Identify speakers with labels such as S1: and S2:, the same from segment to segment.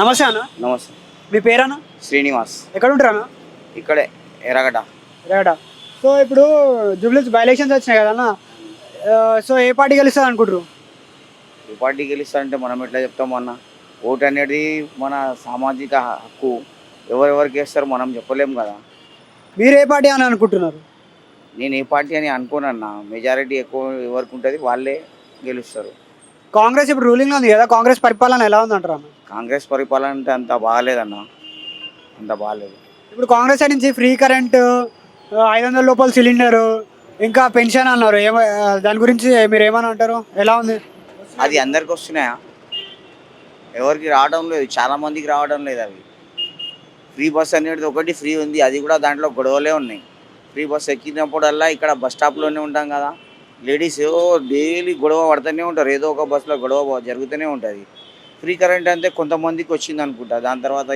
S1: నమస్తే అన్న.
S2: నమస్తే.
S1: మీ పేరన్నా?
S2: శ్రీనివాస్.
S1: ఎక్కడ ఉంటారన్నా
S2: ఇక్కడే ఎర్రగడ్డ.
S1: రేడా సో ఇప్పుడు జూబ్లీస్ బై ఎలక్షన్స్ వచ్చినాయి కదన్నా సో ఏ పార్టీ గెలుస్తుంది అనుకుంటారు
S2: ఏ పార్టీ గెలుస్తారంటే మనం ఎట్లా చెప్తాం అన్న? ఓటు అనేది మన సామాజిక హక్కు. ఎవరెవరికి వేస్తారు మనం చెప్పలేం కదా.
S1: మీరు ఏ పార్టీ అని అనుకుంటున్నారు?
S2: నేను ఏ పార్టీ అని అనుకోనన్న. మెజారిటీ ఎక్కువ ఎవరికి ఉంటుంది వాళ్ళే గెలుస్తారు.
S1: కాంగ్రెస్ ఇప్పుడు రూలింగ్లో ఉంది కదా కాంగ్రెస్ పరిపాలన ఎలా ఉందంటారు అన్న?
S2: కాంగ్రెస్ పరిపాలన అంటే అంత బాగాలేదన్న. అంత బాగాలేదు.
S1: ఇప్పుడు కాంగ్రెస్ నుంచి ఫ్రీ కరెంట్ ఐదు వందల రూపాయలు సిలిండర్ ఇంకా పెన్షన్ అన్నారు. ఏమ దాని గురించి మీరు ఏమని అంటారు? ఎలా ఉంది?
S2: అది అందరికి వస్తున్నాయా? ఎవరికి రావడం లేదు. చాలా మందికి రావడం లేదు అవి. ఫ్రీ బస్ అనేది ఒకటి ఫ్రీ ఉంది. అది కూడా దాంట్లో గొడవలే ఉన్నాయి. ఫ్రీ బస్ ఎక్కినప్పుడల్లా ఇక్కడ బస్ స్టాప్లోనే ఉంటాం కదా. లేడీస్ డైలీ గొడవ పడుతూనే ఉంటారు. ఏదో ఒక బస్సులో గొడవ జరుగుతూనే ఉంటుంది. ఫ్రీ కరెంట్ అంటే కొంతమందికి వచ్చింది అనుకుంటా. దాని తర్వాత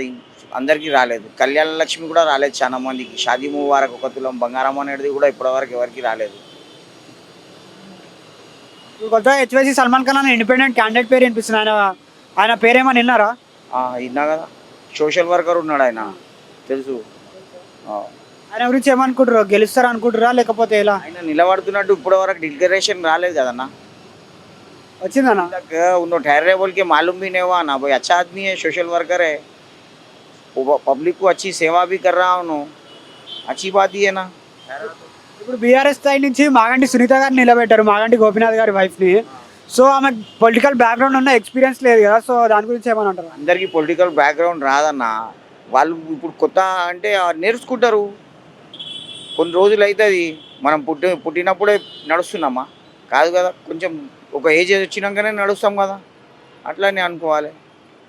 S2: అందరికీ రాలేదు. కళ్యాణ లక్ష్మి కూడా రాలేదు చాలా మందికి. షాదీ ముబారక్ ఒక తులం బంగారం అనేది కూడా ఇప్పటివరకు ఎవరికి రాలేదు.
S1: కొత్త హెచ్వైసి సల్మాన్ ఖాన్ అనే ఇండిపెండెంట్ క్యాండిడేట్ పేరు వినిపిస్తుంది. ఆయన ఆయన పేరేమని విన్నారా
S2: విన్నా కదా. సోషల్ వర్కర్ ఉన్నాడు ఆయన. తెలుసు.
S1: ఆయన గురించి ఏమనుకుంటారు గెలుస్తారు అనుకుంటారా లేకపోతే ఎలా
S2: ఆయన నిలబడుతున్నట్టు ఇప్పటి వరకు డిక్లరేషన్ రాలేదు కదన్నా
S1: వచ్చిందన్న
S2: तक उन्होंने ठहरे बोल के मालूम भी नहीं हुआ ना भाई अच्छा आदमी है सोशल वर्कर है वो पब्लिक को अच्छी सेवा भी कर रहा हूँ अच्छी बात ही है ना
S1: ఇప్పుడు బీఆర్ఎస్ సైడ్ నుంచి మాగంటి సునీత గారిని నిలబెట్టారు మాగంటి గోపీనాథ్ గారి వైఫ్ని సో ఆమె పొలిటికల్ బ్యాక్గ్రౌండ్ ఉన్న ఎక్స్పీరియన్స్ లేదు కదా సో దాని గురించి ఏమని అంటారు
S2: అందరికీ పొలిటికల్ బ్యాక్గ్రౌండ్ రాదన్న వాళ్ళు ఇప్పుడు కొత్త అంటే ఆ నేర్చుకుంటారు కొన్ని రోజులు అవుతుంది మనం పుట్టి పుట్టినప్పుడే నడుస్తున్నామా? కాదు కదా కొంచెం ఒక ఏజ్ వచ్చినాకనే నడుస్తాం కదా. అట్లానే అనుకోవాలి.